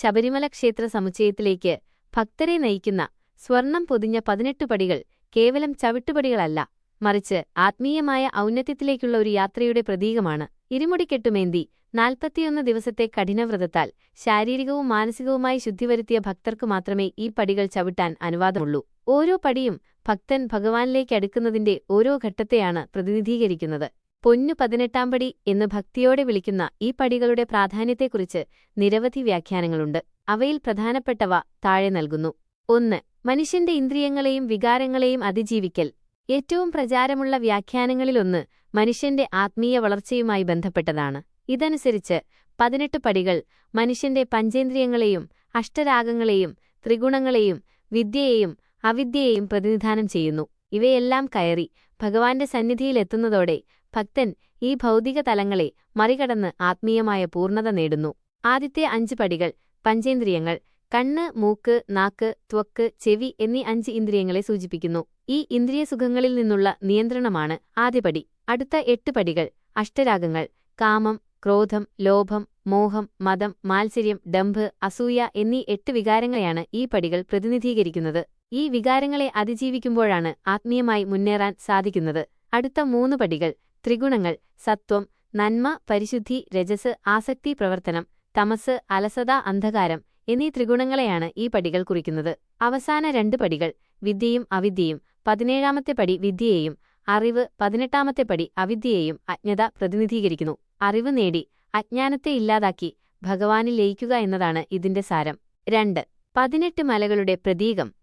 ശബരിമല ക്ഷേത്ര സമുച്ചയത്തിലേക്ക് ഭക്തരെ നയിക്കുന്ന സ്വർണം പൊതിഞ്ഞ പതിനെട്ട് പടികൾ കേവലം ചവിട്ടുപടികളല്ല മറിച്ച് ആത്മീയമായ ഔന്നത്യത്തിലേക്കുള്ള ഒരു യാത്രയുടെ പ്രതീകമാണ്. ഇരുമുടിക്കെട്ടുമേന്തി നാൽപ്പത്തിയൊന്ന് ദിവസത്തെ കഠിനവ്രതത്താൽ ശാരീരികവും മാനസികവുമായി ശുദ്ധിവരുത്തിയ ഭക്തർക്കു മാത്രമേ ഈ പടികൾ ചവിട്ടാൻ അനുവാദമുള്ളൂ. ഓരോ പടിയും ഭക്തൻ ഭഗവാനിലേക്ക് അടുക്കുന്നതിന്റെ ഓരോ ഘട്ടത്തെയാണ് പ്രതിനിധീകരിക്കുന്നത്. പൊന്നു പതിനെട്ടാം പടി എന്ന് ഭക്തിയോടെ വിളിക്കുന്ന ഈ പടികളുടെ പ്രാധാന്യത്തെക്കുറിച്ച് നിരവധി വ്യാഖ്യാനങ്ങളുണ്ട്. അവയിൽ പ്രധാനപ്പെട്ടവ താഴെ നൽകുന്നു. ഒന്ന് മനുഷ്യന്റെ ഇന്ദ്രിയങ്ങളെയും വികാരങ്ങളെയും അതിജീവിക്കൽ. ഏറ്റവും പ്രചാരമുള്ള വ്യാഖ്യാനങ്ങളിലൊന്ന് മനുഷ്യന്റെ ആത്മീയ വളർച്ചയുമായി ബന്ധപ്പെട്ടതാണ്. ഇതനുസരിച്ച് പതിനെട്ട് പടികൾ മനുഷ്യന്റെ പഞ്ചേന്ദ്രിയങ്ങളെയും അഷ്ടരാഗങ്ങളെയും ത്രിഗുണങ്ങളെയും വിദ്യയെയും അവിദ്യയെയും പ്രതിനിധാനം ചെയ്യുന്നു. ഇവയെല്ലാം കയറി ഭഗവാന്റെ സന്നിധിയിലെത്തുന്നതോടെ ഭക്തൻ ഈ ഭൗതിക തലങ്ങളെ മറികടന്ന് ആത്മീയമായ പൂർണത നേടുന്നു. ആദ്യത്തെ അഞ്ച് പടികൾ പഞ്ചേന്ദ്രിയങ്ങൾ കണ്ണ് മൂക്ക് നാക്ക് ത്വക്ക് ചെവി എന്നീ അഞ്ച് ഇന്ദ്രിയങ്ങളെ സൂചിപ്പിക്കുന്നു. ഈ ഇന്ദ്രിയ സുഖങ്ങളിൽ നിന്നുള്ള നിയന്ത്രണമാണ് ആദ്യപടി അടുത്ത എട്ട് പടികൾ അഷ്ടരാഗങ്ങൾ കാമം ക്രോധം ലോഭം മോഹം മതം മാത്സര്യം ഡംഭ് അസൂയ എന്നീ എട്ട് വികാരങ്ങളെയാണ് ഈ പടികൾ പ്രതിനിധീകരിക്കുന്നത്. ഈ വികാരങ്ങളെ അതിജീവിക്കുമ്പോഴാണ് ആത്മീയമായി മുന്നേറാൻ സാധിക്കുന്നത്. അടുത്ത മൂന്ന് പടികൾ ത്രിഗുണങ്ങൾ സത്വം നന്മ പരിശുദ്ധി രജസ് ആസക്തി പ്രവർത്തനം തമസ് അലസത അന്ധകാരം എന്നീ ത്രിഗുണങ്ങളെയാണ് ഈ പടികൾ കുറിക്കുന്നത്. അവസാന രണ്ട് പടികൾ വിദ്യയും അവിദ്യയും. പതിനേഴാമത്തെ പടി വിദ്യയെയും അറിവ് പതിനെട്ടാമത്തെ പടി അവിദ്യയെയും അജ്ഞത പ്രതിനിധീകരിക്കുന്നു. അറിവ് നേടി അജ്ഞാനത്തെ ഇല്ലാതാക്കി ഭഗവാനിൽ ലയിക്കുക എന്നതാണ് ഇതിന്റെ സാരം. രണ്ട് പതിനെട്ട് മലകളുടെ പ്രതീകം.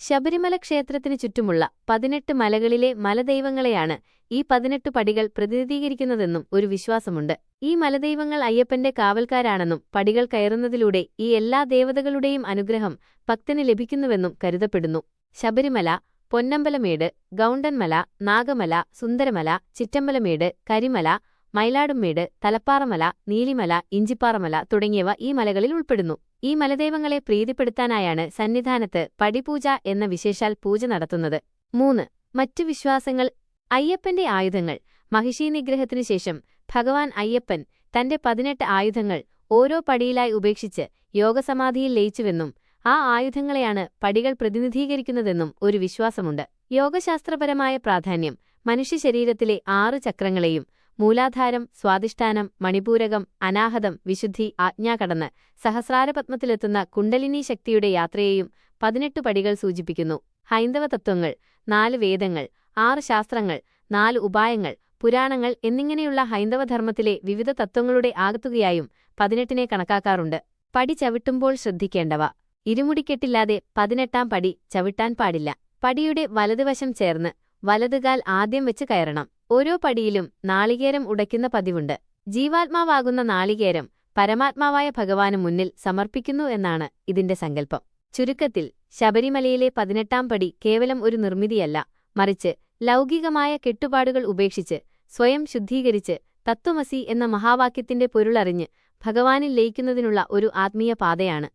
ശബരിമല ക്ഷേത്രത്തിനു ചുറ്റുമുള്ള പതിനെട്ട് മലകളിലെ മലദൈവങ്ങളെയാണ് ഈ പതിനെട്ട് പടികൾ പ്രതിനിധീകരിക്കുന്നതെന്നും ഒരു വിശ്വാസമുണ്ട്. ഈ മലദൈവങ്ങൾ അയ്യപ്പന്റെ കാവൽക്കാരാണെന്നും പടികൾ കയറുന്നതിലൂടെ ഈ എല്ലാ ദേവതകളുടെയും അനുഗ്രഹം ഭക്തന് ലഭിക്കുന്നുവെന്നും കരുതപ്പെടുന്നു. ശബരിമല പൊന്നമ്പലമേട് ഗൗണ്ടൻമല നാഗമല സുന്ദരമല ചിറ്റമ്പലമേട് കരിമല മയിലാടുംമേട് തലപ്പാറമല നീലിമല ഇഞ്ചിപ്പാറമല തുടങ്ങിയവ ഈ മലകളിൽ ഉൾപ്പെടുന്നു. ഈ മലദൈവങ്ങളെ പ്രീതിപ്പെടുത്താനായാണ് സന്നിധാനത്ത് പടിപൂജ എന്ന വിശേഷാൽ പൂജ നടത്തുന്നത്. മൂന്ന്. മറ്റു വിശ്വാസങ്ങൾ. അയ്യപ്പന്റെ ആയുധങ്ങൾ. മഹിഷി നിഗ്രഹത്തിനു ശേഷം ഭഗവാൻ അയ്യപ്പൻ തന്റെ പതിനെട്ട് ആയുധങ്ങൾ ഓരോ പടിയിലായി ഉപേക്ഷിച്ച് യോഗസമാധിയിൽ ലയിച്ചുവെന്നും ആ ആയുധങ്ങളെയാണ് പടികൾ പ്രതിനിധീകരിക്കുന്നതെന്നും ഒരു വിശ്വാസമുണ്ട്. യോഗശാസ്ത്രപരമായ പ്രാധാന്യം മനുഷ്യശരീരത്തിലെ ആറ് ചക്രങ്ങളെയും മൂലാധാരം സ്വാധിഷ്ഠാനം മണിപൂരകം അനാഹതം വിശുദ്ധി ആജ്ഞാകടന്ന് സഹസ്രാരപത്മത്തിലെത്തുന്ന കുണ്ടലിനി ശക്തിയുടെ യാത്രയെയും പതിനെട്ട് പടികൾ സൂചിപ്പിക്കുന്നു. ഹൈന്ദവ തത്വങ്ങൾ നാല് വേദങ്ങൾ ആറ് ശാസ്ത്രങ്ങൾ നാല് ഉപായങ്ങൾ പുരാണങ്ങൾ എന്നിങ്ങനെയുള്ള ഹൈന്ദവധർമ്മത്തിലെ വിവിധ തത്വങ്ങളുടെ ആകത്തുകയായും പതിനെട്ടിനെ കണക്കാക്കാറുണ്ട്. പടി ചവിട്ടുമ്പോൾ ശ്രദ്ധിക്കേണ്ടവ. ഇരുമുടിക്കെട്ടില്ലാതെ പതിനെട്ടാം പടി ചവിട്ടാൻ പാടില്ല. പടിയുടെ വലതുവശം ചേർന്ന് വലതുകാൽ ആദ്യം വെച്ച് കയറണം. ഓരോ പടിയിലും നാളികേരം ഉടയ്ക്കുന്ന പതിവുണ്ട്. ജീവാത്മാവാകുന്ന നാളികേരം പരമാത്മാവായ ഭഗവാന് മുന്നിൽ സമർപ്പിക്കുന്നു എന്നാണ് ഇതിന്റെ സങ്കല്പം. ചുരുക്കത്തിൽ ശബരിമലയിലെ പതിനെട്ടാം പടി കേവലം ഒരു നിർമ്മിതിയല്ല മറിച്ച് ലൗകികമായ കെട്ടുപാടുകൾ ഉപേക്ഷിച്ച് സ്വയം ശുദ്ധീകരിച്ച് തത്വമസി എന്ന മഹാവാക്യത്തിന്റെ പൊരുളറിഞ്ഞ് ഭഗവാനിൽ ലയിക്കുന്നതിനുള്ള ഒരു ആത്മീയ പാതയാണ്